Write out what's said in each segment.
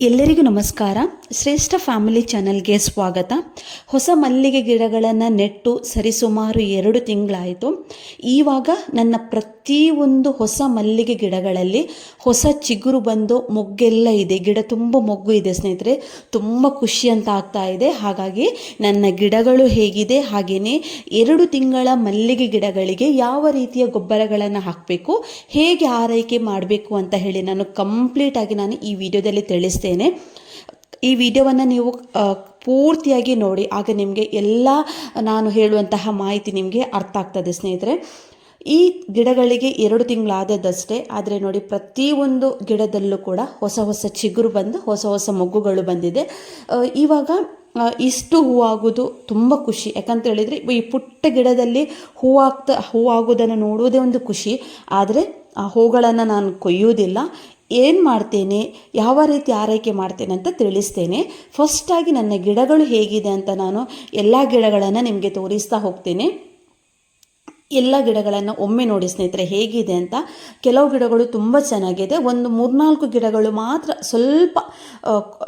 ಎಲ್ಲರಿಗೂ ನಮಸ್ಕಾರ. ಶ್ರೇಷ್ಠ ಫ್ಯಾಮಿಲಿ ಚಾನಲ್ಗೆ ಸ್ವಾಗತ. ಹೊಸ ಮಲ್ಲಿಗೆ ಗಿಡಗಳನ್ನು ನೆಟ್ಟು ಸರಿಸುಮಾರು ಎರಡು ತಿಂಗಳಾಯಿತು. ಈವಾಗ ನನ್ನ ಪ್ರತಿಯೊಂದು ಹೊಸ ಮಲ್ಲಿಗೆ ಗಿಡಗಳಲ್ಲಿ ಹೊಸ ಚಿಗುರು ಬಂದು ಮೊಗ್ಗೆಲ್ಲ ಇದೆ. ಗಿಡ ತುಂಬ ಮೊಗ್ಗು ಇದೆ ಸ್ನೇಹಿತರೆ. ತುಂಬ ಖುಷಿ ಅಂತ ಆಗ್ತಾ ಇದೆ. ಹಾಗಾಗಿ ನನ್ನ ಗಿಡಗಳು ಹೇಗಿದೆ ಹಾಗೆಯೇ ಎರಡು ತಿಂಗಳ ಮಲ್ಲಿಗೆ ಗಿಡಗಳಿಗೆ ಯಾವ ರೀತಿಯ ಗೊಬ್ಬರಗಳನ್ನು ಹಾಕಬೇಕು, ಹೇಗೆ ಆರೈಕೆ ಮಾಡಬೇಕು ಅಂತ ಹೇಳಿ ನಾನು ಕಂಪ್ಲೀಟಾಗಿ ನಾನು ಈ ವಿಡಿಯೋದಲ್ಲಿ ತಿಳಿಸ್ತೇನೆ. ಈ ವಿಡಿಯೋವನ್ನು ನೀವು ಪೂರ್ತಿಯಾಗಿ ನೋಡಿ. ಆಗ ನಿಮಗೆ ಎಲ್ಲ, ನಾನು ಹೇಳುವಂತಹ ಮಾಹಿತಿ ನಿಮಗೆ ಅರ್ಥ ಆಗ್ತದೆ ಸ್ನೇಹಿತರೆ. ಈ ಗಿಡಗಳಿಗೆ ಎರಡು ತಿಂಗಳಾದದ್ದಷ್ಟೇ. ಆದರೆ ನೋಡಿ, ಪ್ರತಿಯೊಂದು ಗಿಡದಲ್ಲೂ ಕೂಡ ಹೊಸ ಹೊಸ ಚಿಗುರು ಬಂದು, ಹೊಸ ಹೊಸ ಮೊಗ್ಗುಗಳು ಬಂದಿದೆ. ಇವಾಗ ಇಷ್ಟು ಹೂವಾಗೋದು ತುಂಬ ಖುಷಿ. ಯಾಕಂತ ಹೇಳಿದರೆ, ಈ ಪುಟ್ಟ ಗಿಡದಲ್ಲಿ ಹೂವಾಗ್ತಾ ಹೂವಾಗೋದನ್ನು ನೋಡುವುದೇ ಒಂದು ಖುಷಿ. ಆದರೆ, ಆ ಹೂಗಳನ್ನು ನಾನು ಕೊಯ್ಯೋದಿಲ್ಲ. ಏನು ಮಾಡ್ತೇನೆ, ಯಾವ ರೀತಿ ಆರೈಕೆ ಮಾಡ್ತೇನೆ ಅಂತ ತಿಳಿಸ್ತೇನೆ. ಫಸ್ಟಾಗಿ ನನ್ನ ಗಿಡಗಳು ಹೇಗಿದೆ ಅಂತ ನಾನು ಎಲ್ಲ ಗಿಡಗಳನ್ನು ನಿಮಗೆ ತೋರಿಸ್ತಾ ಹೋಗ್ತೇನೆ. ಎಲ್ಲ ಗಿಡಗಳನ್ನು ಒಮ್ಮೆ ನೋಡಿ ಸ್ನೇಹಿತರೆ ಹೇಗಿದೆ ಅಂತ ಕೆಲವು ಗಿಡಗಳು ತುಂಬ ಚೆನ್ನಾಗಿದೆ. ಒಂದು ಮೂರ್ನಾಲ್ಕು ಗಿಡಗಳು ಮಾತ್ರ ಸ್ವಲ್ಪ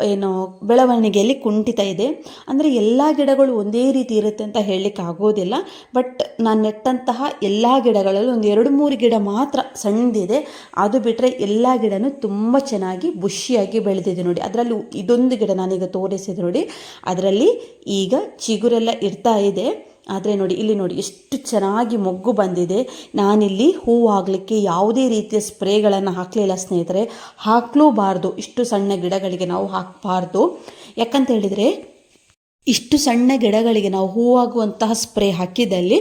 ಏನು, ಬೆಳವಣಿಗೆಯಲ್ಲಿ ಕುಂಠಿತ ಇದೆ. ಅಂದರೆ ಎಲ್ಲ ಗಿಡಗಳು ಒಂದೇ ರೀತಿ ಇರುತ್ತೆ ಅಂತ ಹೇಳಲಿಕ್ಕೆ ಆಗೋದಿಲ್ಲ. ಬಟ್ ನಾನು ನೆಟ್ಟಂತಹ ಎಲ್ಲ ಗಿಡಗಳಲ್ಲಿ ಒಂದು ಎರಡು ಮೂರು ಗಿಡ ಮಾತ್ರ ಸಣ್ಣದಿದೆ. ಅದು ಬಿಟ್ಟರೆ ಎಲ್ಲ ಗಿಡನೂ ತುಂಬ ಚೆನ್ನಾಗಿ ಬುಷಿಯಾಗಿ ಬೆಳೆದಿದೆ ನೋಡಿ. ಅದರಲ್ಲಿ ಇದೊಂದು ಗಿಡ ನಾನೀಗ ತೋರಿಸಿದೆ ನೋಡಿ. ಅದರಲ್ಲಿ ಈಗ ಚಿಗುರೆಲ್ಲ ಇರ್ತಾ ಇದೆ. ಆದರೆ ನೋಡಿ, ಇಲ್ಲಿ ನೋಡಿ, ಎಷ್ಟು ಚೆನ್ನಾಗಿ ಮೊಗ್ಗು ಬಂದಿದೆ. ನಾನಿಲ್ಲಿ ಹೂವಾಗಲಿಕ್ಕೆ ಯಾವುದೇ ರೀತಿಯ ಸ್ಪ್ರೇಗಳನ್ನು ಹಾಕಲಿಲ್ಲ ಸ್ನೇಹಿತರೆ. ಹಾಕಲೂಬಾರ್ದು, ಇಷ್ಟು ಸಣ್ಣ ಗಿಡಗಳಿಗೆ ನಾವು ಹಾಕಬಾರ್ದು. ಯಾಕಂತ ಹೇಳಿದರೆ, ಇಷ್ಟು ಸಣ್ಣ ಗಿಡಗಳಿಗೆ ನಾವು ಹೂವಾಗುವಂತಹ ಸ್ಪ್ರೇ ಹಾಕಿದಲ್ಲಿ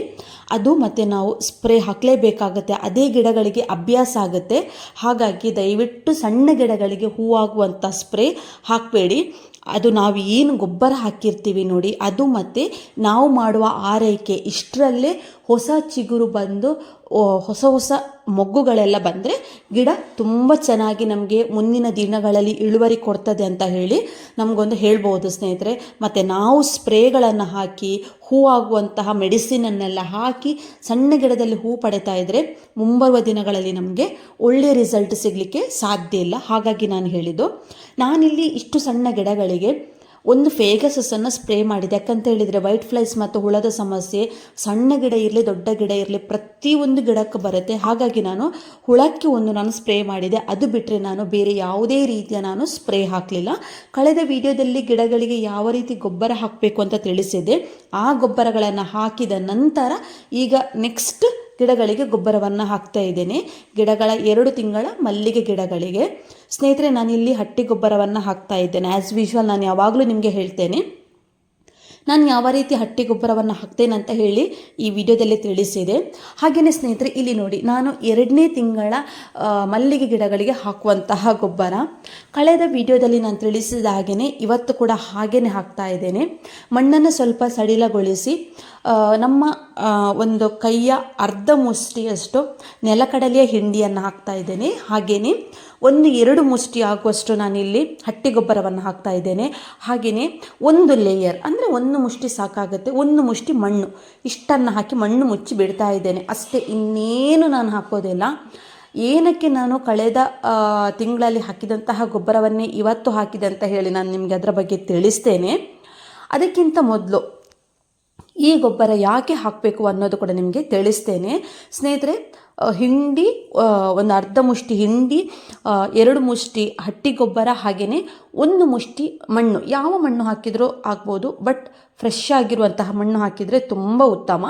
ಅದು ಮತ್ತು ನಾವು ಸ್ಪ್ರೇ ಹಾಕಲೇಬೇಕಾಗತ್ತೆ. ಅದೇ ಗಿಡಗಳಿಗೆ ಅಭ್ಯಾಸ ಆಗುತ್ತೆ. ಹಾಗಾಗಿ ದಯವಿಟ್ಟು ಸಣ್ಣ ಗಿಡಗಳಿಗೆ ಹೂವಾಗುವಂಥ ಸ್ಪ್ರೇ ಹಾಕಬೇಡಿ. ಅದು ನಾವು ಏನು ಗೊಬ್ಬರ ಹಾಕಿರ್ತೀವಿ ನೋಡಿ, ಅದು ಮತ್ತು ನಾವು ಮಾಡುವ ಆರೈಕೆ. ಇಷ್ಟರಲ್ಲೇ ಹೊಸ ಚಿಗುರು ಬಂದು ಹೊಸ ಹೊಸ ಮೊಗ್ಗುಗಳೆಲ್ಲ ಬಂದರೆ ಗಿಡ ತುಂಬ ಚೆನ್ನಾಗಿ ನಮಗೆ ಮುಂದಿನ ದಿನಗಳಲ್ಲಿ ಇಳುವರಿ ಕೊಡ್ತದೆ ಅಂತ ಹೇಳಿ ನಮಗೊಂದು ಹೇಳ್ಬೋದು ಸ್ನೇಹಿತರೆ. ಮತ್ತು ನಾವು ಸ್ಪ್ರೇಗಳನ್ನು ಹಾಕಿ ಹೂವಾಗುವಂತಹ ಮೆಡಿಸಿನನ್ನೆಲ್ಲ ಹಾಕಿ ಸಣ್ಣ ಗಿಡದಲ್ಲಿ ಹೂ ಪಡಿತಾ ಇದ್ದರೆ ಮುಂಬರುವ ದಿನಗಳಲ್ಲಿ ನಮಗೆ ಒಳ್ಳೆಯ ರಿಸಲ್ಟ್ ಸಿಗಲಿಕ್ಕೆ ಸಾಧ್ಯ ಇಲ್ಲ. ಹಾಗಾಗಿ ನಾನು ಹೇಳಿದ್ದು, ನಾನಿಲ್ಲಿ ಇಷ್ಟು ಸಣ್ಣ ಗಿಡಗಳಿಗೆ ಒಂದು ಫೇಗಸಸ್ಸನ್ನು ಸ್ಪ್ರೇ ಮಾಡಿದೆ. ಯಾಕಂತ ಹೇಳಿದರೆ ವೈಟ್ ಫ್ಲೈಸ್ ಮತ್ತು ಹುಳದ ಸಮಸ್ಯೆ, ಸಣ್ಣ ಗಿಡ ಇರಲಿ, ದೊಡ್ಡ ಗಿಡ ಇರಲಿ ಪ್ರತಿಯೊಂದು ಗಿಡಕ್ಕೆ ಬರುತ್ತೆ. ಹಾಗಾಗಿ ನಾನು ಹುಳಕ್ಕೆ ಒಂದು ನಾನು ಸ್ಪ್ರೇ ಮಾಡಿದೆ. ಅದು ಬಿಟ್ಟರೆ ನಾನು ಬೇರೆ ಯಾವುದೇ ರೀತಿಯ ನಾನು ಸ್ಪ್ರೇ ಹಾಕಲಿಲ್ಲ. ಕಳೆದ ವಿಡಿಯೋದಲ್ಲಿ ಗಿಡಗಳಿಗೆ ಯಾವ ರೀತಿ ಗೊಬ್ಬರ ಹಾಕಬೇಕು ಅಂತ ತಿಳಿಸಿದೆ. ಆ ಗೊಬ್ಬರಗಳನ್ನು ಹಾಕಿದ ನಂತರ ಈಗ ನೆಕ್ಸ್ಟ್ ಗಿಡಗಳಿಗೆ ಗೊಬ್ಬರವನ್ನು ಹಾಕ್ತಾ ಇದ್ದೇನೆ. ಗಿಡಗಳ ಎರಡು ತಿಂಗಳ ಮಲ್ಲಿಗೆ ಗಿಡಗಳಿಗೆ. ಸ್ನೇಹಿತರೆ, ನಾನಿಲ್ಲಿ ಹಟ್ಟಿ ಗೊಬ್ಬರವನ್ನು ಹಾಕ್ತಾ ಇದ್ದೇನೆ. ಆ್ಯಸ್ ಯೂಶ್ವಲ್ ನಾನು ಯಾವಾಗಲೂ ನಿಮಗೆ ಹೇಳ್ತೇನೆ. ನಾನು ಯಾವ ರೀತಿ ಹಟ್ಟಿ ಗೊಬ್ಬರವನ್ನು ಹಾಕ್ತೇನೆ ಅಂತ ಹೇಳಿ ಈ ವಿಡಿಯೋದಲ್ಲಿ ತಿಳಿಸಿದೆ. ಹಾಗೆಯೇ ಸ್ನೇಹಿತರೆ, ಇಲ್ಲಿ ನೋಡಿ, ನಾನು ಎರಡನೇ ತಿಂಗಳ ಮಲ್ಲಿಗೆ ಗಿಡಗಳಿಗೆ ಹಾಕುವಂತಹ ಗೊಬ್ಬರ. ಕಳೆದ ವಿಡಿಯೋದಲ್ಲಿ ನಾನು ತಿಳಿಸಿದ ಹಾಗೆಯೇ ಇವತ್ತು ಕೂಡ ಹಾಗೆಯೇ ಹಾಕ್ತಾ ಇದ್ದೇನೆ. ಮಣ್ಣನ್ನು ಸ್ವಲ್ಪ ಸಡಿಲಗೊಳಿಸಿ ನಮ್ಮ ಒಂದು ಕೈಯ ಅರ್ಧ ಮುಷ್ಟಿಯಷ್ಟು ನೆಲಕಡಲೆಯ ಹಿಂಡಿಯನ್ನು ಹಾಕ್ತಾ ಇದ್ದೇನೆ. ಹಾಗೆಯೇ ಒಂದು ಎರಡು ಮುಷ್ಟಿ ಆಗುವಷ್ಟು ನಾನಿಲ್ಲಿ ಹಟ್ಟಿ ಗೊಬ್ಬರವನ್ನು ಹಾಕ್ತಾ ಇದ್ದೇನೆ. ಹಾಗೆಯೇ ಒಂದು ಲೇಯರ್ ಅಂದರೆ ಒಂದು ಮುಷ್ಟಿ ಸಾಕಾಗುತ್ತೆ. ಒಂದು ಮುಷ್ಟಿ ಮಣ್ಣು. ಇಷ್ಟನ್ನು ಹಾಕಿ ಮಣ್ಣು ಮುಚ್ಚಿ ಬಿಡ್ತಾ ಇದ್ದೇನೆ. ಅಷ್ಟೇ, ಇನ್ನೇನು ನಾನು ಹಾಕೋದಿಲ್ಲ. ಏನಕ್ಕೆ ನಾನು ಕಳೆದ ತಿಂಗಳಲ್ಲಿ ಹಾಕಿದಂತಹ ಗೊಬ್ಬರವನ್ನೇ ಇವತ್ತು ಹಾಕಿದೆ ಅಂತ ಹೇಳಿ ನಾನು ನಿಮಗೆ ಅದರ ಬಗ್ಗೆ ತಿಳಿಸ್ತೇನೆ. ಅದಕ್ಕಿಂತ ಮೊದಲು ಈ ಗೊಬ್ಬರ ಯಾಕೆ ಹಾಕಬೇಕು ಅನ್ನೋದು ಕೂಡ ನಿಮಗೆ ತಿಳಿಸ್ತೇನೆ. ಸ್ನೇಹಿತರೆ ಹಿಂಡಿ ಒಂದು ಅರ್ಧ ಮುಷ್ಟಿ ಹಿಂಡಿ ಎರಡು ಮುಷ್ಟಿ ಹಟ್ಟಿ ಗೊಬ್ಬರ ಹಾಗೆಯೇ ಒಂದು ಮುಷ್ಟಿ ಮಣ್ಣು. ಯಾವ ಮಣ್ಣು ಹಾಕಿದರೂ ಆಗ್ಬೋದು ಬಟ್ ಫ್ರೆಶ್ ಆಗಿರುವಂತಹ ಮಣ್ಣು ಹಾಕಿದರೆ ತುಂಬ ಉತ್ತಮ.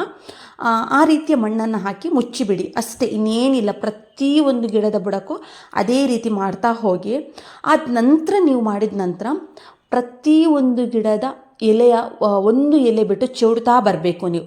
ಆ, ರೀತಿಯ ಮಣ್ಣನ್ನು ಹಾಕಿ ಮುಚ್ಚಿಬಿಡಿ. ಅಷ್ಟೇ ಇನ್ನೇನಿಲ್ಲ ಪ್ರತಿಯೊಂದು ಗಿಡದ ಬುಡಕ್ಕೂ ಅದೇ ರೀತಿ ಮಾಡ್ತಾ ಹೋಗಿ. ಆದ ನಂತರ ನೀವು ಮಾಡಿದ ನಂತರ ಪ್ರತಿಯೊಂದು ಗಿಡದ ಎಲೆಯ ಒಂದು ಎಲೆ ಬಿಟ್ಟು ಚೌಡ್ತಾ ಬರಬೇಕು ನೀವು.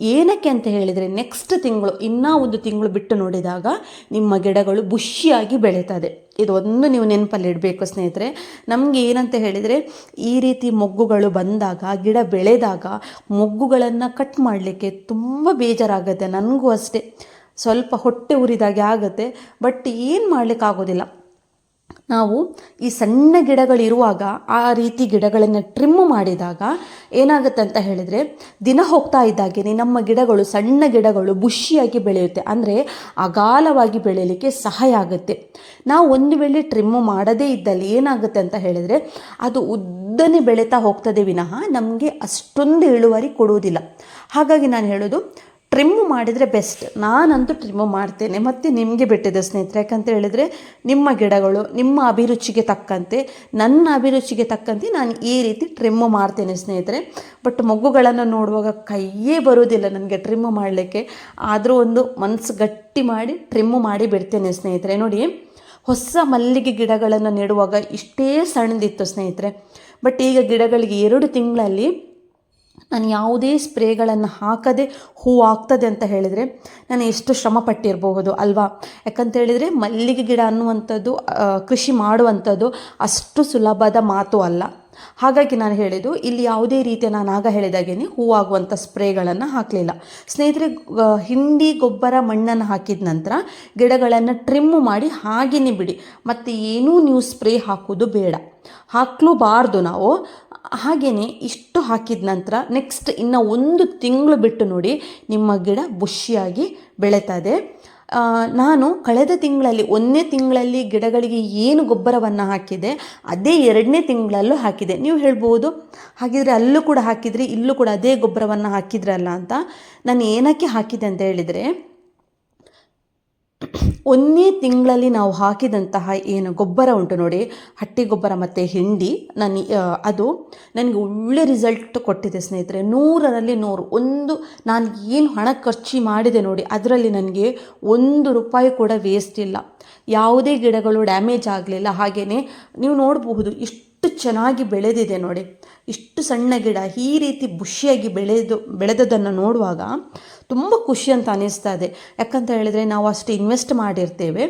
ಏನಕ್ಕೆ ಅಂತ ಹೇಳಿದರೆ ನೆಕ್ಸ್ಟ್ ತಿಂಗಳು, ಇನ್ನೂ ಒಂದು ತಿಂಗಳು ಬಿಟ್ಟು ನೋಡಿದಾಗ ನಿಮ್ಮ ಗಿಡಗಳು ಬುಷಿಯಾಗಿ ಬೆಳೀತದೆ. ಇದೊಂದು ನೀವು ನೆನಪಲ್ಲಿ ಇಡಬೇಕು ಸ್ನೇಹಿತರೆ. ನಮಗೆ ಏನಂತ ಹೇಳಿದರೆ, ಈ ರೀತಿ ಮೊಗ್ಗುಗಳು ಬಂದಾಗ, ಗಿಡ ಬೆಳೆದಾಗ ಮೊಗ್ಗುಗಳನ್ನು ಕಟ್ ಮಾಡಲಿಕ್ಕೆ ತುಂಬ ಬೇಜಾರಾಗುತ್ತೆ. ನನಗೂ ಅಷ್ಟೇ. ಸ್ವಲ್ಪ ಹೊಟ್ಟೆ ಉರಿದಾಗೆ ಆಗುತ್ತೆ. ಬಟ್ ಏನು ಮಾಡಲಿಕ್ಕಾಗೋದಿಲ್ಲ. ನಾವು ಈ ಸಣ್ಣ ಗಿಡಗಳಿರುವಾಗ ಆ ರೀತಿ ಗಿಡಗಳನ್ನು ಟ್ರಿಮ್ ಮಾಡಿದಾಗ ಏನಾಗುತ್ತೆ ಅಂತ ಹೇಳಿದರೆ ದಿನ ಹೋಗ್ತಾ ಇದ್ದಾಗೆ ನಮ್ಮ ಗಿಡಗಳು ಸಣ್ಣ ಗಿಡಗಳು ಬುಷಿಯಾಗಿ ಬೆಳೆಯುತ್ತೆ. ಅಂದರೆ ಅಗಾಲವಾಗಿ ಬೆಳೆಯಲಿಕ್ಕೆ ಸಹಾಯ ಆಗುತ್ತೆ. ನಾವು ಒಂದು ವೇಳೆ ಟ್ರಿಮ್ ಮಾಡದೇ ಇದ್ದಲ್ಲಿ ಏನಾಗುತ್ತೆ ಅಂತ ಹೇಳಿದರೆ ಅದು ಉದ್ದನೆ ಬೆಳೀತಾ ಹೋಗ್ತದೆ ವಿನಃ ನಮಗೆ ಅಷ್ಟೊಂದು ಇಳುವರಿ ಕೊಡುವುದಿಲ್ಲ. ಹಾಗಾಗಿ ನಾನು ಹೇಳೋದು ಟ್ರಿಮ್ ಮಾಡಿದರೆ ಬೆಸ್ಟ್ ನಾನಂತೂ ಟ್ರಿಮ್ಮು ಮಾಡ್ತೇನೆ. ಮತ್ತು ನಿಮಗೆ ಬಿಟ್ಟಿದೆ ಸ್ನೇಹಿತರೆ, ಯಾಕಂತ ಹೇಳಿದರೆ ನಿಮ್ಮ ಗಿಡಗಳು, ನಿಮ್ಮ ಅಭಿರುಚಿಗೆ ತಕ್ಕಂತೆ, ನನ್ನ ಅಭಿರುಚಿಗೆ ತಕ್ಕಂತೆ ನಾನು ಈ ರೀತಿ ಟ್ರಿಮ್ಮು ಮಾಡ್ತೇನೆ ಸ್ನೇಹಿತರೆ. ಬಟ್ ಮಗುಗಳನ್ನು ನೋಡುವಾಗ ಕೈಯೇ ಬರೋದಿಲ್ಲ ನನಗೆ ಟ್ರಿಮ್ಮು ಮಾಡಲಿಕ್ಕೆ. ಆದರೂ ಒಂದು ಮನಸ್ಸು ಗಟ್ಟಿ ಮಾಡಿ ಟ್ರಿಮ್ಮು ಮಾಡಿ ಬಿಡ್ತೇನೆ ಸ್ನೇಹಿತರೆ. ನೋಡಿ, ಹೊಸ ಮಲ್ಲಿಗೆ ಗಿಡಗಳನ್ನು ನೆಡುವಾಗ ಇಷ್ಟೇ ಸಣ್ಣದಿತ್ತು ಸ್ನೇಹಿತರೆ. ಬಟ್ ಈಗ ಗಿಡಗಳಿಗೆ ಎರಡು ತಿಂಗಳಲ್ಲಿ ನಾನು ಯಾವುದೇ ಸ್ಪ್ರೇಗಳನ್ನು ಹಾಕದೆ ಹೂ ಆಗ್ತದೆ ಅಂತ ಹೇಳಿದರೆ ನಾನು ಎಷ್ಟು ಶ್ರಮ ಪಟ್ಟಿರಬಹುದು ಅಲ್ವಾ? ಯಾಕಂತ ಹೇಳಿದರೆ ಮಲ್ಲಿಗೆ ಗಿಡ ಅನ್ನುವಂಥದ್ದು ಕೃಷಿ ಮಾಡುವಂಥದ್ದು ಅಷ್ಟು ಸುಲಭದ ಮಾತು ಅಲ್ಲ. ಹಾಗಾಗಿ ನಾನು ಹೇಳಿದ್ದು, ಇಲ್ಲಿ ಯಾವುದೇ ರೀತಿಯ ನಾನು ಆಗ ಹೇಳಿದಾಗೇನೆ ಹೂವಾಗುವಂಥ ಸ್ಪ್ರೇಗಳನ್ನು ಹಾಕಲಿಲ್ಲ. ಸ್ನೇಹಿತರೆ ಹಿಂಡಿ ಗೊಬ್ಬರ ಮಣ್ಣನ್ನು ಹಾಕಿದ ನಂತರ ಗಿಡಗಳನ್ನು ಟ್ರಿಮ್ ಮಾಡಿ ಹಾಗೆಯೇ ಬಿಡಿ. ಮತ್ತು ಏನೂ ನೀವು ಸ್ಪ್ರೇ ಹಾಕೋದು ಬೇಡ. ಹಾಕಲೂಬಾರ್ದು ನಾವು. ಹಾಗೆಯೇ ಇಷ್ಟು ಹಾಕಿದ ನಂತರ ನೆಕ್ಸ್ಟ್ ಇನ್ನು ಒಂದು ತಿಂಗಳು ಬಿಟ್ಟು ನೋಡಿ ನಿಮ್ಮ ಗಿಡ ಬುಷಿಯಾಗಿ ಬೆಳೀತದೆ. ನಾನು ಕಳೆದ ತಿಂಗಳಲ್ಲಿ ಒಂದನೇ ತಿಂಗಳಲ್ಲಿ ಗಿಡಗಳಿಗೆ ಏನು ಗೊಬ್ಬರವನ್ನು ಹಾಕಿದೆ, ಅದೇ ಎರಡನೇ ತಿಂಗಳಲ್ಲೂ ಹಾಕಿದೆ. ನೀವು ಹೇಳ್ಬೋದು, ಹಾಗಿದ್ರೆ ಅಲ್ಲೂ ಕೂಡ ಹಾಕಿದ್ರಿ, ಇಲ್ಲೂ ಕೂಡ ಅದೇ ಗೊಬ್ಬರವನ್ನು ಹಾಕಿದ್ರಲ್ಲ ಅಂತ ನಾನು ಏನಕ್ಕೆ ಹಾಕಿದೆ ಅಂತ ಹೇಳಿದರೆ ಒಂದನೇ ತಿಂಗಳಲ್ಲಿ ನಾವು ಹಾಕಿದಂತಹ ಏನು ಗೊಬ್ಬರ ಉಂಟು ನೋಡಿ, ಹಟ್ಟಿ ಗೊಬ್ಬರ ಮತ್ತು ಹಿಂಡಿ ನಾನು ಅದು ನನಗೆ ಒಳ್ಳೆ ರಿಸಲ್ಟ್ ಕೊಟ್ಟಿದೆ ಸ್ನೇಹಿತರೆ. ನೂರರಲ್ಲಿ ನೂರು, ಒಂದು ನಾನು ಏನು ಹಣ ಖರ್ಚು ಮಾಡಿದೆ ನೋಡಿ, ಅದರಲ್ಲಿ ನನಗೆ ಒಂದು ರೂಪಾಯಿ ಕೂಡ ವೇಸ್ಟ್ ಇಲ್ಲ. ಯಾವುದೇ ಗಿಡಗಳು ಡ್ಯಾಮೇಜ್ ಆಗಲಿಲ್ಲ ಹಾಗೆಯೇ ನೀವು ನೋಡಬಹುದು ಇಷ್ಟು ಚೆನ್ನಾಗಿ ಬೆಳೆದಿದೆ ನೋಡಿ. ಇಷ್ಟು ಸಣ್ಣ ಗಿಡ ಈ ರೀತಿ ಬುಷಿಯಾಗಿ ಬೆಳೆದು ಬೆಳೆದದನ್ನು ನೋಡುವಾಗ ತುಂಬ ಖುಷಿ ಅಂತ ಅನ್ನಿಸ್ತಾ ಇದೆ. ಯಾಕಂತ ಹೇಳಿದರೆ ನಾವು ಅಷ್ಟು ಇನ್ವೆಸ್ಟ್ ಮಾಡಿರ್ತೇವೆ.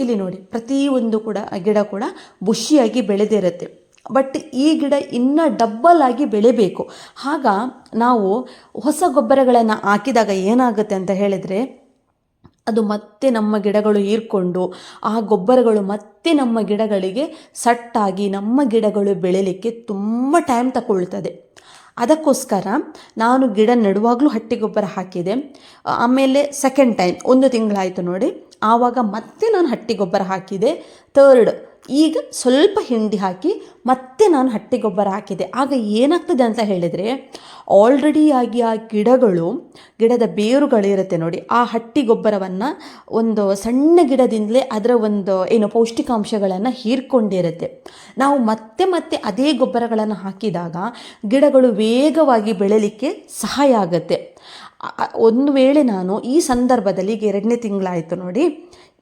ಇಲ್ಲಿ ನೋಡಿ ಪ್ರತಿಯೊಂದು ಕೂಡ, ಗಿಡ ಕೂಡ ಬುಷಿಯಾಗಿ ಬೆಳೆದಿರುತ್ತೆ ಬಟ್ ಈ ಗಿಡ ಇನ್ನೂ ಡಬ್ಬಲ್ ಆಗಿ ಬೆಳಿಬೇಕು. ಆಗ ನಾವು ಹೊಸ ಗೊಬ್ಬರಗಳನ್ನು ಹಾಕಿದಾಗ ಏನಾಗುತ್ತೆ ಅಂತ ಹೇಳಿದರೆ, ಅದು ಮತ್ತೆ ನಮ್ಮ ಗಿಡಗಳು ಹೀರ್ಕೊಂಡು, ಆ ಗೊಬ್ಬರಗಳು ಮತ್ತೆ ನಮ್ಮ ಗಿಡಗಳಿಗೆ ಸಟ್ಟಾಗಿ ನಮ್ಮ ಗಿಡಗಳು ಬೆಳೆಯಲಿಕ್ಕೆ ತುಂಬ ಟೈಮ್ ತಗೊಳ್ತದೆ. ಅದಕ್ಕೋಸ್ಕರ ನಾನು ಗಿಡ ನೆಡುವಾಗಲೂ ಹಟ್ಟಿ ಗೊಬ್ಬರ ಹಾಕಿದೆ ಆಮೇಲೆ ಸೆಕೆಂಡ್ ಟೈಮ್ ಒಂದು ತಿಂಗಳಾಯಿತು ನೋಡಿ. ಆವಾಗ ಮತ್ತೆ ನಾನು ಹಟ್ಟಿ ಗೊಬ್ಬರ ಹಾಕಿದೆ. ಥರ್ಡ್ ಈಗ ಸ್ವಲ್ಪ ಹಿಂಡಿ ಹಾಕಿ ಮತ್ತೆ ನಾನು ಹಟ್ಟಿ ಗೊಬ್ಬರ ಹಾಕಿದೆ. ಆಗ ಏನಾಗ್ತದೆ ಅಂತ ಹೇಳಿದರೆ ಆಲ್ರೆಡಿ ಆಗಿ ಆ ಗಿಡಗಳು, ಗಿಡದ ಬೇರುಗಳಿರುತ್ತೆ ನೋಡಿ, ಆ ಹಟ್ಟಿ ಗೊಬ್ಬರವನ್ನು ಒಂದು ಸಣ್ಣ ಗಿಡದಿಂದಲೇ ಅದರ ಒಂದು ಏನು ಪೌಷ್ಟಿಕಾಂಶಗಳನ್ನು ಹೀರ್ಕೊಂಡಿರುತ್ತೆ. ನಾವು ಮತ್ತೆ ಮತ್ತೆ ಅದೇ ಗೊಬ್ಬರಗಳನ್ನು ಹಾಕಿದಾಗ ಗಿಡಗಳು ವೇಗವಾಗಿ ಬೆಳೆಯಲಿಕ್ಕೆ ಸಹಾಯ ಆಗುತ್ತೆ. ಒಂದು ವೇಳೆ ನಾನು ಈ ಸಂದರ್ಭದಲ್ಲಿ, ಈಗ ಎರಡನೇ ತಿಂಗಳಾಯಿತು ನೋಡಿ,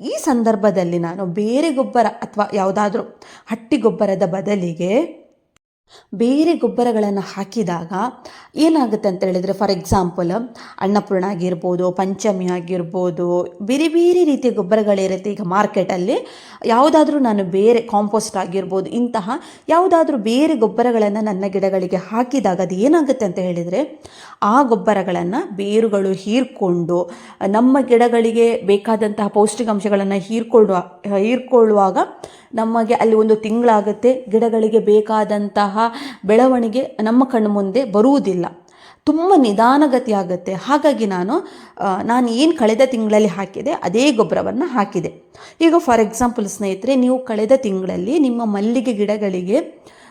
ಈ ಸಂದರ್ಭದಲ್ಲಿ ನಾನು ಬೇರೆ ಗೊಬ್ಬರ ಅಥವಾ ಯಾವುದಾದ್ರೂ ಹಟ್ಟಿ ಗೊಬ್ಬರದ ಬದಲಿಗೆ ಬೇರೆ ಗೊಬ್ಬರಗಳನ್ನು ಹಾಕಿದಾಗ ಏನಾಗುತ್ತೆ ಅಂತ ಹೇಳಿದರೆ ಫಾರ್ ಎಕ್ಸಾಂಪಲ್ ಅನ್ನಪೂರ್ಣ ಆಗಿರ್ಬೋದು, ಪಂಚಮಿ ಆಗಿರ್ಬೋದು, ಬೇರೆ ಬೇರೆ ರೀತಿಯ ಗೊಬ್ಬರಗಳಿರುತ್ತೆ. ಈಗ ಮಾರ್ಕೆಟಲ್ಲಿ ಯಾವುದಾದ್ರೂ ನಾನು ಬೇರೆ ಕಾಂಪೋಸ್ಟ್ ಆಗಿರ್ಬೋದು, ಇಂತಹ ಯಾವುದಾದ್ರೂ ಬೇರೆ ಗೊಬ್ಬರಗಳನ್ನು ನನ್ನ ಗಿಡಗಳಿಗೆ ಹಾಕಿದಾಗ ಅದು ಏನಾಗುತ್ತೆ ಅಂತ ಹೇಳಿದರೆ, ಆ ಗೊಬ್ಬರಗಳನ್ನು ಬೇರುಗಳು ಹೀರ್ಕೊಂಡು ನಮ್ಮ ಗಿಡಗಳಿಗೆ ಬೇಕಾದಂತಹ ಪೌಷ್ಟಿಕಾಂಶಗಳನ್ನು ಹೀರ್ಕೊಳ್ಳುವ, ಹೀರ್ಕೊಳ್ಳುವಾಗ ನಮಗೆ ಅಲ್ಲಿ ಒಂದು ತಿಂಗಳಾಗುತ್ತೆ. ಗಿಡಗಳಿಗೆ ಬೇಕಾದಂತಹ ಬೆಳವಣಿಗೆ ನಮ್ಮ ಕಣ್ಣು ಮುಂದೆ ಬರುವುದಿಲ್ಲ. ತುಂಬ ನಿಧಾನಗತಿ ಆಗುತ್ತೆ. ಹಾಗಾಗಿ ನಾನು ನಾನು ಏನು ಕಳೆದ ತಿಂಗಳಲ್ಲಿ ಹಾಕಿದೆ, ಅದೇ ಗೊಬ್ಬರವನ್ನು ಹಾಕಿದೆ. ಈಗ ಫಾರ್ ಎಕ್ಸಾಂಪಲ್ ಸ್ನೇಹಿತರೆ, ನೀವು ಕಳೆದ ತಿಂಗಳಲ್ಲಿ ನಿಮ್ಮ ಮಲ್ಲಿಗೆ ಗಿಡಗಳಿಗೆ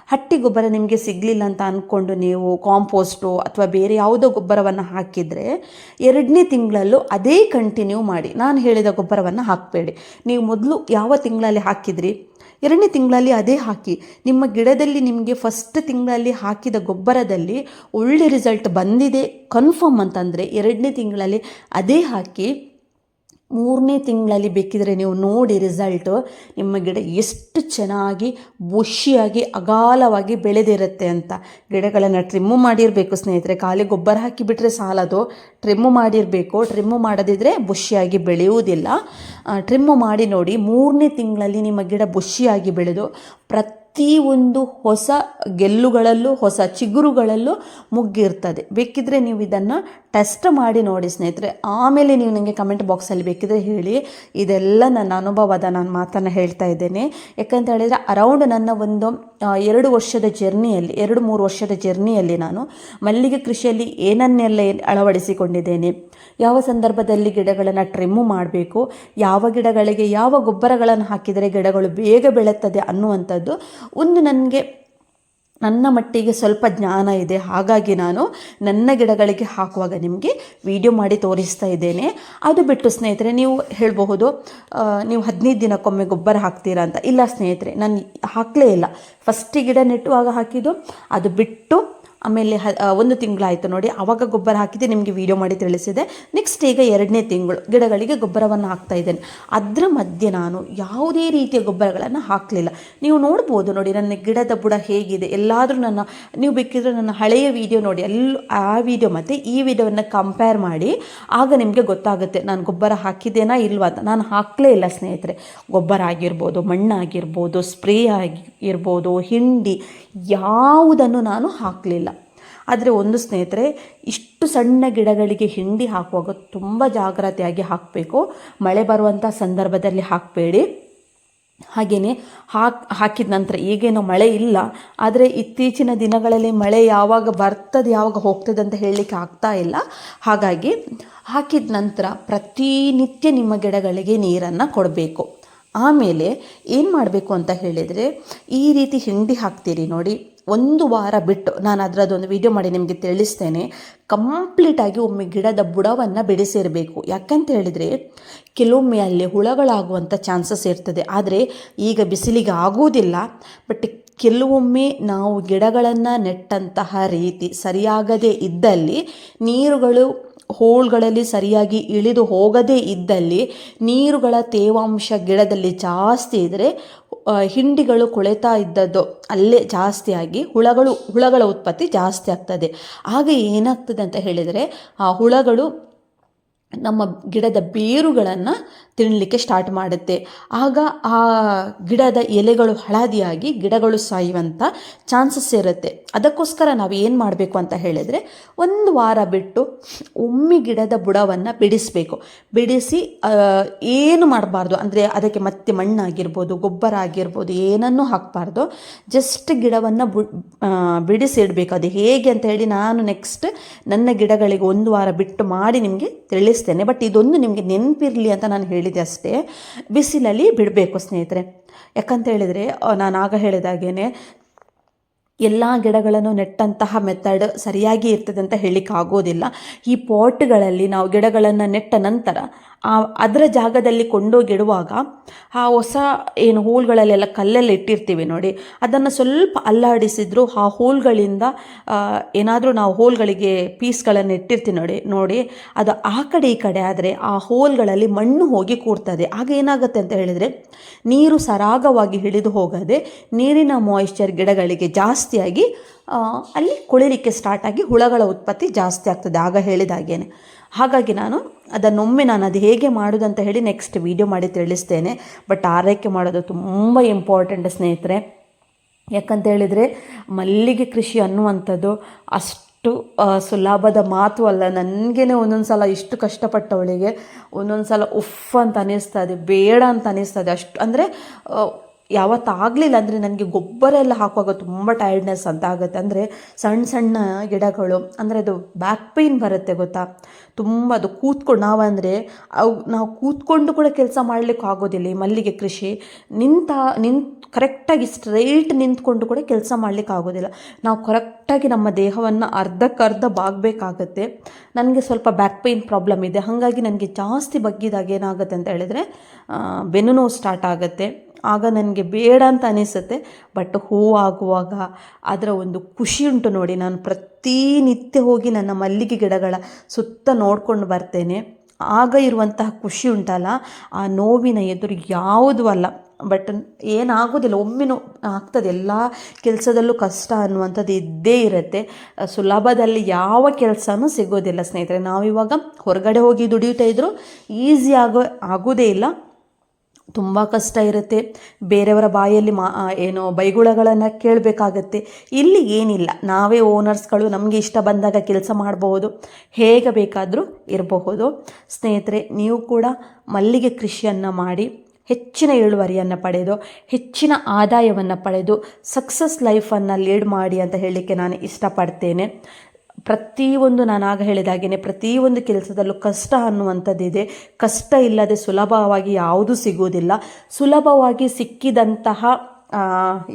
ಹಟ್ಟಿ ಗೊಬ್ಬರ ನಿಮಗೆ ಸಿಗಲಿಲ್ಲ ಅಂತ ಅಂದ್ಕೊಂಡು ನೀವು ಕಾಂಪೋಸ್ಟು ಅಥವಾ ಬೇರೆ ಯಾವುದೋ ಗೊಬ್ಬರವನ್ನು ಹಾಕಿದರೆ ಎರಡನೇ ತಿಂಗಳಲ್ಲೂ ಅದೇ ಕಂಟಿನ್ಯೂ ಮಾಡಿ. ನಾನು ಹೇಳಿದ ಗೊಬ್ಬರವನ್ನು ಹಾಕಬೇಡಿ. ನೀವು ಮೊದಲು ಯಾವ ತಿಂಗಳಲ್ಲಿ ಹಾಕಿದ್ರಿ? ಎರಡನೇ ತಿಂಗಳಲ್ಲಿ ಅದೇ ಹಾಕಿ. ನಿಮ್ಮ ಗಿಡದಲ್ಲಿ ನಿಮಗೆ ಫಸ್ಟ್ ತಿಂಗಳಲ್ಲಿ ಹಾಕಿದ ಗೊಬ್ಬರದಲ್ಲಿ ಒಳ್ಳೆ ರಿಸಲ್ಟ್ ಬಂದಿದೆ. ಕನ್ಫರ್ಮ್ ಅಂತಂದರೆ ಎರಡನೇ ತಿಂಗಳಲ್ಲಿ ಅದೇ ಹಾಕಿ ಮೂರನೇ ತಿಂಗಳಲ್ಲಿ ಬೇಕಿದ್ರೆ ನೀವು ನೋಡಿ ರಿಸಲ್ಟು ನಿಮ್ಮ ಗಿಡ ಎಷ್ಟು ಚೆನ್ನಾಗಿ ಬುಷಿಯಾಗಿ ಅಗಾಲವಾಗಿ ಬೆಳೆದಿರುತ್ತೆ ಅಂತ. ಗಿಡಗಳನ್ನು ಟ್ರಿಮ್ಮು ಮಾಡಿರಬೇಕು ಸ್ನೇಹಿತರೆ. ಖಾಲಿ ಗೊಬ್ಬರ ಹಾಕಿಬಿಟ್ರೆ ಸಾಲದು. ಟ್ರಿಮ್ಮು ಮಾಡಿರಬೇಕು. ಟ್ರಿಮ್ಮು ಮಾಡದಿದ್ದರೆ ಬುಷಿಯಾಗಿ ಬೆಳೆಯುವುದಿಲ್ಲ. ಟ್ರಿಮ್ಮು ಮಾಡಿ ನೋಡಿ. ಮೂರನೇ ತಿಂಗಳಲ್ಲಿ ನಿಮ್ಮ ಗಿಡ ಬುಷಿಯಾಗಿ ಬೆಳೆದು ಪ್ರತಿ ಪ್ರತಿಯೊಂದು ಹೊಸ ಗೆಲ್ಲುಗಳಲ್ಲೂ, ಹೊಸ ಚಿಗುರುಗಳಲ್ಲೂ ಮುಗ್ಗಿರ್ತದೆ. ಬೇಕಿದ್ರೆ ನೀವು ಇದನ್ನು ಟೆಸ್ಟ್ ಮಾಡಿ ನೋಡಿ ಸ್ನೇಹಿತರೆ. ಆಮೇಲೆ ನೀವು ನನಗೆ ಕಮೆಂಟ್ ಬಾಕ್ಸಲ್ಲಿ ಬೇಕಿದ್ರೆ ಹೇಳಿ. ಇದೆಲ್ಲ ನನ್ನ ಅನುಭವದ ನಾನು ಮಾತನ್ನು ಹೇಳ್ತಾ ಇದ್ದೇನೆ. ಯಾಕಂತ ಹೇಳಿದರೆ ಅರೌಂಡ್ ನನ್ನ ಒಂದು ಎರಡು ವರ್ಷದ ಜರ್ನಿಯಲ್ಲಿ ಎರಡು ಮೂರು ವರ್ಷದ ಜರ್ನಿಯಲ್ಲಿ ನಾನು ಮಲ್ಲಿಗೆ ಕೃಷಿಯಲ್ಲಿ ಏನನ್ನೆಲ್ಲ ಏನ್- ಅಳವಡಿಸಿಕೊಂಡಿದ್ದೇನೆ. ಯಾವ ಸಂದರ್ಭದಲ್ಲಿ ಗಿಡಗಳನ್ನು ಟ್ರಿಮ್ಮು ಮಾಡಬೇಕು, ಯಾವ ಗಿಡಗಳಿಗೆ ಯಾವ ಗೊಬ್ಬರಗಳನ್ನು ಹಾಕಿದರೆ ಗಿಡಗಳು ಬೇಗ ಬೆಳೆಯುತ್ತದೆ ಅನ್ನುವಂಥದ್ದು ಒಂದು ನನಗೆ, ನನ್ನ ಮಟ್ಟಿಗೆ ಸ್ವಲ್ಪ ಜ್ಞಾನ ಇದೆ. ಹಾಗಾಗಿ ನಾನು ನನ್ನ ಗಿಡಗಳಿಗೆ ಹಾಕುವಾಗ ನಿಮಗೆ ವಿಡಿಯೋ ಮಾಡಿ ತೋರಿಸ್ತಾ ಇದ್ದೇನೆ. ಅದು ಬಿಟ್ಟು ಸ್ನೇಹಿತರೆ, ನೀವು ಹೇಳಬಹುದು ನೀವು ಹದಿನೈದು ದಿನಕ್ಕೊಮ್ಮೆ ಗೊಬ್ಬರ ಹಾಕ್ತೀರಾ ಅಂತ. ಇಲ್ಲ ಸ್ನೇಹಿತರೆ, ನಾನು ಹಾಕಲೇ ಇಲ್ಲ. ಫಸ್ಟ್ ಗಿಡ ನೆಟ್ಟುವಾಗ ಹಾಕಿದ್ದು, ಅದು ಬಿಟ್ಟು ಆಮೇಲೆ ಆ, ಒಂದು ತಿಂಗಳಾಯಿತು ನೋಡಿ ಆವಾಗ ಗೊಬ್ಬರ ಹಾಕಿದ್ದೆ ನಿಮಗೆ ವಿಡಿಯೋ ಮಾಡಿ ತಿಳಿಸಿದೆ. ನೆಕ್ಸ್ಟ್ ಈಗ ಎರಡನೇ ತಿಂಗಳು ಗಿಡಗಳಿಗೆ ಗೊಬ್ಬರವನ್ನು ಹಾಕ್ತಾ ಇದ್ದೇನೆ. ಅದರ ಮಧ್ಯೆ ನಾನು ಯಾವುದೇ ರೀತಿಯ ಗೊಬ್ಬರಗಳನ್ನು ಹಾಕಲಿಲ್ಲ. ನೀವು ನೋಡ್ಬೋದು ನೋಡಿ ನನ್ನ ಗಿಡದ ಬುಡ ಹೇಗಿದೆ ಎಲ್ಲಾದರೂ ನನ್ನ ನೀವು ಬೇಕಿದ್ರೆ ನನ್ನ ಹಳೆಯ ವಿಡಿಯೋ ನೋಡಿ ಎಲ್ಲ ಆ ವಿಡಿಯೋ ಮತ್ತು ಈ ವಿಡಿಯೋವನ್ನು ಕಂಪೇರ್ ಮಾಡಿ ಆಗ ನಿಮಗೆ ಗೊತ್ತಾಗುತ್ತೆ ನಾನು ಗೊಬ್ಬರ ಹಾಕಿದ್ದೇನಾ ಇಲ್ವಾ ಅಂತ. ನಾನು ಹಾಕಲೇ ಇಲ್ಲ ಸ್ನೇಹಿತರೆ. ಗೊಬ್ಬರ ಆಗಿರ್ಬೋದು ಮಣ್ಣಾಗಿರ್ಬೋದು ಸ್ಪ್ರೇ ಆಗಿರ್ಬೋದು ಹಿಂಡಿ ಯಾವುದನ್ನು ನಾನು ಹಾಕಲಿಲ್ಲ. ಆದರೆ ಒಂದು ಸ್ನೇಹಿತರೆ, ಇಷ್ಟು ಸಣ್ಣ ಗಿಡಗಳಿಗೆ ಹಿಂಡಿ ಹಾಕುವಾಗ ತುಂಬ ಜಾಗ್ರತೆಯಾಗಿ ಹಾಕಬೇಕು. ಮಳೆ ಬರುವಂಥ ಸಂದರ್ಭದಲ್ಲಿ ಹಾಕಬೇಡಿ. ಹಾಗೆಯೇ ಹಾಕ್, ಹಾಕಿದ ನಂತರ ಈಗೇನು ಮಳೆ ಇಲ್ಲ, ಆದರೆ ಇತ್ತೀಚಿನ ದಿನಗಳಲ್ಲಿ ಮಳೆ ಯಾವಾಗ ಬರ್ತದೆ, ಯಾವಾಗ ಹೋಗ್ತದೆ ಅಂತ ಹೇಳಲಿಕ್ಕೆ ಆಗ್ತಾ ಇಲ್ಲ. ಹಾಗಾಗಿ ಹಾಕಿದ ನಂತರ ಪ್ರತಿನಿತ್ಯ ನಿಮ್ಮ ಗಿಡಗಳಿಗೆ ನೀರನ್ನು ಕೊಡಬೇಕು. ಆಮೇಲೆ ಏನು ಮಾಡಬೇಕು ಅಂತ ಹೇಳಿದರೆ, ಈ ರೀತಿ ಹಿಂಡಿ ಹಾಕ್ತೀರಿ ನೋಡಿ. ಒಂದು ವಾರ ಬಿಟ್ಟು ನಾನು ಅದರದ್ದೊಂದು ವಿಡಿಯೋ ಮಾಡಿ ನಿಮಗೆ ತಿಳಿಸ್ತೇನೆ. ಕಂಪ್ಲೀಟಾಗಿ ಒಮ್ಮೆ ಗಿಡದ ಬುಡವನ್ನು ಬಿಡಿಸಿರಬೇಕು. ಯಾಕಂತ ಹೇಳಿದರೆ, ಕೆಲವೊಮ್ಮೆ ಅಲ್ಲಿ ಹುಳಗಳಾಗುವಂಥ ಚಾನ್ಸಸ್ ಇರ್ತದೆ. ಆದರೆ ಈಗ ಬಿಸಿಲಿಗೆ ಆಗುವುದಿಲ್ಲ. ಬಟ್ ಕೆಲವೊಮ್ಮೆ ನಾವು ಗಿಡಗಳನ್ನು ನೆಟ್ಟಂತಹ ರೀತಿ ಸರಿಯಾಗದೇ ಇದ್ದಲ್ಲಿ, ನೀರುಗಳು ಹೋಳ್ಗಳಲ್ಲಿ ಸರಿಯಾಗಿ ಇಳಿದು ಹೋಗದೇ ಇದ್ದಲ್ಲಿ, ನೀರುಗಳ ತೇವಾಂಶ ಗಿಡದಲ್ಲಿ ಜಾಸ್ತಿ ಇದ್ದರೆ ಹಿಂಡಿಗಳು ಕೊಳೆತಾ ಇದ್ದದ್ದು, ಅಲ್ಲೇ ಜಾಸ್ತಿಯಾಗಿ ಹುಳಗಳು, ಹುಳಗಳ ಉತ್ಪತ್ತಿ ಜಾಸ್ತಿ ಆಗ್ತದೆ. ಆಗ ಏನಾಗ್ತದೆ ಅಂತ ಹೇಳಿದರೆ, ಆ ಹುಳಗಳು ನಮ್ಮ ಗಿಡದ ಬೇರುಗಳನ್ನು ತಿನ್ನಲಿಕ್ಕೆ ಸ್ಟಾರ್ಟ್ ಮಾಡುತ್ತೆ. ಆಗ ಆ ಗಿಡದ ಎಲೆಗಳು ಹಳದಿಯಾಗಿ ಗಿಡಗಳು ಸಾಯುವಂಥ ಚಾನ್ಸಸ್ ಇರುತ್ತೆ. ಅದಕ್ಕೋಸ್ಕರ ನಾವು ಏನು ಮಾಡಬೇಕು ಅಂತ ಹೇಳಿದರೆ ಒಂದು ವಾರ ಬಿಟ್ಟು ಒಮ್ಮೆ ಗಿಡದ ಬುಡವನ್ನು ಬಿಡಿಸಬೇಕು. ಬಿಡಿಸಿ ಏನು ಮಾಡಬಾರ್ದು? ಅಂದರೆ ಅದಕ್ಕೆ ಮತ್ತೆ ಮಣ್ಣಾಗಿರ್ಬೋದು, ಗೊಬ್ಬರ ಆಗಿರ್ಬೋದು, ಏನನ್ನೂ ಹಾಕಬಾರ್ದು. ಜಸ್ಟ್ ಗಿಡವನ್ನು ಬು ಇಡಬೇಕು ಅದು ಹೇಗೆ ಅಂತ ಹೇಳಿ ನಾನು ನೆಕ್ಸ್ಟ್ ನನ್ನ ಗಿಡಗಳಿಗೆ ಒಂದು ವಾರ ಬಿಟ್ಟು ಮಾಡಿ ನಿಮಗೆ ತಿಳಿಸ್ತೇನೆ ಬಟ್ ಇದೊಂದು ನಿಮಗೆ ನೆನಪಿರಲಿ ಅಂತ ನಾನು ಹೇಳಿದೆ ಅಷ್ಟೇ. ಬಿಸಿಲಲ್ಲಿ ಬಿಡಬೇಕು ಸ್ನೇಹಿತರೆ. ಯಾಕಂತ ಹೇಳಿದರೆ ನಾನು ಆಗ ಹೇಳಿದಾಗೇನೆ ಎಲ್ಲ ಗಿಡಗಳನ್ನು ನೆಟ್ಟಂತಹ ಮೆಥಡ್ ಸರಿಯಾಗಿ ಇರ್ತದೆ ಅಂತ ಹೇಳಲಿಕ್ಕೆ ಆಗೋದಿಲ್ಲ ಈ ಪಾಟ್ಗಳಲ್ಲಿ ನಾವು ಗಿಡಗಳನ್ನು ನೆಟ್ಟ ನಂತರ ಅದರ ಜಾಗದಲ್ಲಿ ಕೊಂಡೋಗಿಡುವಾಗ ಆ ಹೊಸ ಏನು ಹೋಲ್ಗಳಲ್ಲೆಲ್ಲ ಕಲ್ಲಲ್ಲಿ ಇಟ್ಟಿರ್ತೀವಿ ನೋಡಿ, ಅದನ್ನು ಸ್ವಲ್ಪ ಅಲ್ಲಾಡಿಸಿದ್ರು ಆ ಹೋಲ್ಗಳಿಂದ ಏನಾದರೂ ನಾವು ಹೋಲ್ಗಳಿಗೆ ಪೀಸ್ಗಳನ್ನು ಇಟ್ಟಿರ್ತೀವಿ ನೋಡಿ ನೋಡಿ, ಅದು ಆ ಕಡೆ ಈ ಕಡೆ ಆದರೆ ಆ ಹೋಲ್ಗಳಲ್ಲಿ ಮಣ್ಣು ಹೋಗಿ ಕೂರ್ತದೆ ಆಗ ಏನಾಗುತ್ತೆ ಅಂತ ಹೇಳಿದರೆ, ನೀರು ಸರಾಗವಾಗಿ ಹಿಡಿದು ಹೋಗದೆ ನೀರಿನ ಮಾಯಿಶ್ಚರ್ ಗಿಡಗಳಿಗೆ ಜಾಸ್ತಿಯಾಗಿ ಅಲ್ಲಿ ಕುಳಿಲಿಕ್ಕೆ ಸ್ಟಾರ್ಟ್ ಆಗಿ ಹುಳಗಳ ಉತ್ಪತ್ತಿ ಜಾಸ್ತಿ ಆಗ್ತದೆ. ಆಗ ಹೇಳಿದಾಗೇನೆ ಹಾಗಾಗಿ ನಾನು ಅದನ್ನೊಮ್ಮೆ ನಾನು ಅದು ಹೇಗೆ ಮಾಡೋದಂತ ಹೇಳಿ ನೆಕ್ಸ್ಟ್ ವಿಡಿಯೋ ಮಾಡಿ ತಿಳಿಸ್ತೇನೆ. ಬಟ್ ಆರೈಕೆ ಮಾಡೋದು ತುಂಬ ಇಂಪಾರ್ಟೆಂಟ್ ಸ್ನೇಹಿತರೆ. ಯಾಕಂತ ಹೇಳಿದರೆ ಮಲ್ಲಿಗೆ ಕೃಷಿ ಅನ್ನುವಂಥದ್ದು ಅಷ್ಟು ಸುಲಭದ ಮಾತು ಅಲ್ಲ. ನನಗೇನೆ ಒಂದೊಂದು ಸಲ ಇಷ್ಟು ಕಷ್ಟಪಟ್ಟವಳಿಗೆ ಒಂದೊಂದು ಸಲ ಉಫ್ ಅಂತ ಅನಿಸ್ತದೆ ಬೇಡ ಅಂತ ಅನಿಸ್ತದೆ ಅಷ್ಟು ಅಂದರೆ ಯಾವತ್ತಾಗಲಿಲ್ಲ ಅಂದರೆ ನನಗೆ ಗೊಬ್ಬರ ಎಲ್ಲ ಹಾಕುವಾಗ ತುಂಬ ಟೈರ್ಡ್ನೆಸ್ ಅಂತ ಆಗುತ್ತೆ. ಅಂದರೆ ಸಣ್ಣ ಸಣ್ಣ ಗಿಡಗಳು, ಅಂದರೆ ಅದು ಬ್ಯಾಕ್ ಪೇಯ್ನ್ ಬರುತ್ತೆ ಗೊತ್ತಾ? ತುಂಬ ಅದು ಕೂತ್ಕೊಂಡು ನಾವಂದರೆ ಅವು ನಾವು ಕೂತ್ಕೊಂಡು ಕೂಡ ಕೆಲಸ ಮಾಡಲಿಕ್ಕೆ ಆಗೋದಿಲ್ಲ ಈ ಮಲ್ಲಿಗೆ ಕೃಷಿ. ನಿಂತ, ನಿಂತು ಕರೆಕ್ಟಾಗಿ ಸ್ಟ್ರೈಟ್ ನಿಂತ್ಕೊಂಡು ಕೂಡ ಕೆಲಸ ಮಾಡಲಿಕ್ಕೆ ಆಗೋದಿಲ್ಲ. ನಾವು ಕರೆಕ್ಟಾಗಿ ನಮ್ಮ ದೇಹವನ್ನು ಅರ್ಧಕ್ಕರ್ಧ ಬಾಗಬೇಕಾಗತ್ತೆ. ನನಗೆ ಸ್ವಲ್ಪ ಬ್ಯಾಕ್ ಪೇಯ್ನ್ ಪ್ರಾಬ್ಲಮ್ ಇದೆ. ಹಾಗಾಗಿ ನನಗೆ ಜಾಸ್ತಿ ಬಗ್ಗಿದಾಗ ಏನಾಗುತ್ತೆ ಅಂತ ಹೇಳಿದರೆ ಬೆನ್ನು ನೋವು ಸ್ಟಾರ್ಟ್ ಆಗುತ್ತೆ. ಆಗ ನನಗೆ ಬೇಡ ಅಂತ ಅನಿಸುತ್ತೆ. ಬಟ್ ಹೂವಾಗುವಾಗ ಅದರ ಒಂದು ಖುಷಿ ಉಂಟು ನೋಡಿ. ನಾನು ಪ್ರತಿನಿತ್ಯ ಹೋಗಿ ನನ್ನ ಮಲ್ಲಿಗೆ ಗಿಡಗಳ ಸುತ್ತ ನೋಡ್ಕೊಂಡು ಬರ್ತೇನೆ. ಆಗ ಇರುವಂತಹ ಖುಷಿ ಉಂಟಲ್ಲ. ಆ ನೋವಿನ ಎದುರು ಯಾವುದೂ ಅಲ್ಲ. ಬಟ್ ಏನಾಗೋದಿಲ್ಲ. ಒಮ್ಮೆ ನೋ ಆಗ್ತದೆ. ಎಲ್ಲ ಕೆಲಸದಲ್ಲೂ ಕಷ್ಟ ಅನ್ನುವಂಥದ್ದು ಇದ್ದೇ ಇರುತ್ತೆ. ಸುಲಭದಲ್ಲಿ ಯಾವ ಕೆಲಸನೂ ಸಿಗೋದಿಲ್ಲ ಸ್ನೇಹಿತರೆ. ನಾವಿವಾಗ ಹೊರಗಡೆ ಹೋಗಿ ದುಡಿಯುತ್ತಾ ಇದ್ದರೂ ಈಸಿ ಆಗೋ ಆಗೋದೇ ಇಲ್ಲ. ತುಂಬ ಕಷ್ಟ ಇರುತ್ತೆ. ಬೇರೆಯವರ ಬಾಯಲ್ಲಿ ಮಾ ಏನು ಬೈಗುಳಗಳನ್ನು ಕೇಳಬೇಕಾಗತ್ತೆ. ಇಲ್ಲಿ ಏನಿಲ್ಲ. ನಾವೇ ಓನರ್ಸ್ಗಳು, ನಮಗೆ ಇಷ್ಟ ಬಂದಾಗ ಕೆಲಸ ಮಾಡಬಹುದು ಹೇಗೆ ಬೇಕಾದರೂ ಇರಬಹುದು. ಸ್ನೇಹಿತರೆ, ನೀವು ಕೂಡ ಮಲ್ಲಿಗೆ ಕೃಷಿಯನ್ನು ಮಾಡಿ, ಹೆಚ್ಚಿನ ಇಳುವರಿಯನ್ನು ಪಡೆದು, ಹೆಚ್ಚಿನ ಆದಾಯವನ್ನು ಪಡೆದು, ಸಕ್ಸಸ್ ಲೈಫನ್ನು ಲೀಡ್ ಮಾಡಿ ಅಂತ ಹೇಳಲಿಕ್ಕೆ ನಾನು ಇಷ್ಟಪಡ್ತೇನೆ. ಪ್ರತಿಯೊಂದು ನಾನು ಆಗ ಹೇಳಿದಾಗೇನೆ ಪ್ರತಿಯೊಂದು ಕೆಲಸದಲ್ಲೂ ಕಷ್ಟ ಅನ್ನುವಂಥದ್ದಿದೆ. ಕಷ್ಟ ಇಲ್ಲದೆ ಸುಲಭವಾಗಿ ಯಾವುದೂ ಸಿಗುವುದಿಲ್ಲ. ಸುಲಭವಾಗಿ ಸಿಕ್ಕಿದಂತಹ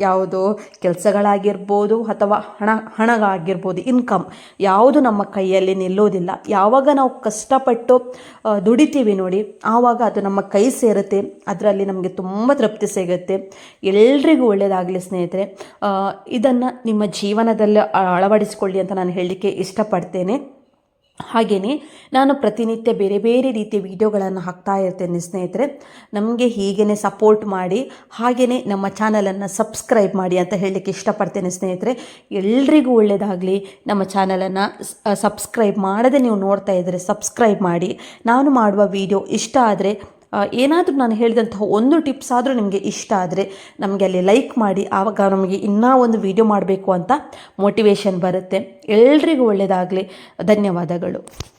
ಯಾವುದು ಕೆಲಸಗಳಾಗಿರ್ಬೋದು ಅಥವಾ ಹಣ, ಹಣಗಾಗಿರ್ಬೋದು ಇನ್ಕಮ್ ಯಾವುದು ನಮ್ಮ ಕೈಯಲ್ಲಿ ನಿಲ್ಲೋದಿಲ್ಲ ಯಾವಾಗ ನಾವು ಕಷ್ಟಪಟ್ಟು ದುಡಿತೀವಿ ನೋಡಿ, ಆವಾಗ ಅದು ನಮ್ಮ ಕೈ ಸೇರುತ್ತೆ, ಅದರಲ್ಲಿ ನಮಗೆ ತುಂಬ ತೃಪ್ತಿ ಸಿಗುತ್ತೆ. ಎಲ್ರಿಗೂ ಒಳ್ಳೆಯದಾಗಲಿ ಸ್ನೇಹಿತರೆ. ಇದನ್ನು ನಿಮ್ಮ ಜೀವನದಲ್ಲಿ ಅಳವಡಿಸಿಕೊಳ್ಳಿ ಅಂತ ನಾನು ಹೇಳಲಿಕ್ಕೆ ಇಷ್ಟಪಡ್ತೇನೆ. ಹಾಗೆಯೇ ನಾನು ಪ್ರತಿನಿತ್ಯ ಬೇರೆ ಬೇರೆ ರೀತಿಯ ವಿಡಿಯೋಗಳನ್ನು ಹಾಕ್ತಾ ಇರ್ತೇನೆ ಸ್ನೇಹಿತರೆ. ನಮಗೆ ಹೀಗೇ ಸಪೋರ್ಟ್ ಮಾಡಿ ಹಾಗೆಯೇ ನಮ್ಮ ಚಾನಲನ್ನು ಸಬ್ಸ್ಕ್ರೈಬ್ ಮಾಡಿ ಅಂತ ಹೇಳಲಿಕ್ಕೆ ಇಷ್ಟಪಡ್ತೇನೆ ಸ್ನೇಹಿತರೆ. ಎಲ್ರಿಗೂ ಒಳ್ಳೆಯದಾಗಲಿ ನಮ್ಮ ಚಾನಲನ್ನು ಸಬ್ಸ್ಕ್ರೈಬ್ ಮಾಡದೆ ನೀವು ನೋಡ್ತಾ ಇದ್ದರೆ ಸಬ್ಸ್ಕ್ರೈಬ್ ಮಾಡಿ. ನಾನು ಮಾಡುವ ವಿಡಿಯೋ ಇಷ್ಟ ಆದರೆ ಏನಾದರೂ ನಾನು ಹೇಳಿದಂತಹ ಒಂದು ಟಿಪ್ಸ್ ಆದರೂ ನಿಮಗೆ ಇಷ್ಟ ಆದರೆ ನಮಗೆ ಅಲ್ಲಿ ಲೈಕ್ ಮಾಡಿ, ಆವಾಗ ನಮಗೆ ಇನ್ನೂ ಒಂದು ವಿಡಿಯೋ ಮಾಡಬೇಕು ಅಂತ ಮೋಟಿವೇಶನ್ ಬರುತ್ತೆ. ಎಲ್ರಿಗೂ ಒಳ್ಳೆಯದಾಗಲಿ ಧನ್ಯವಾದಗಳು.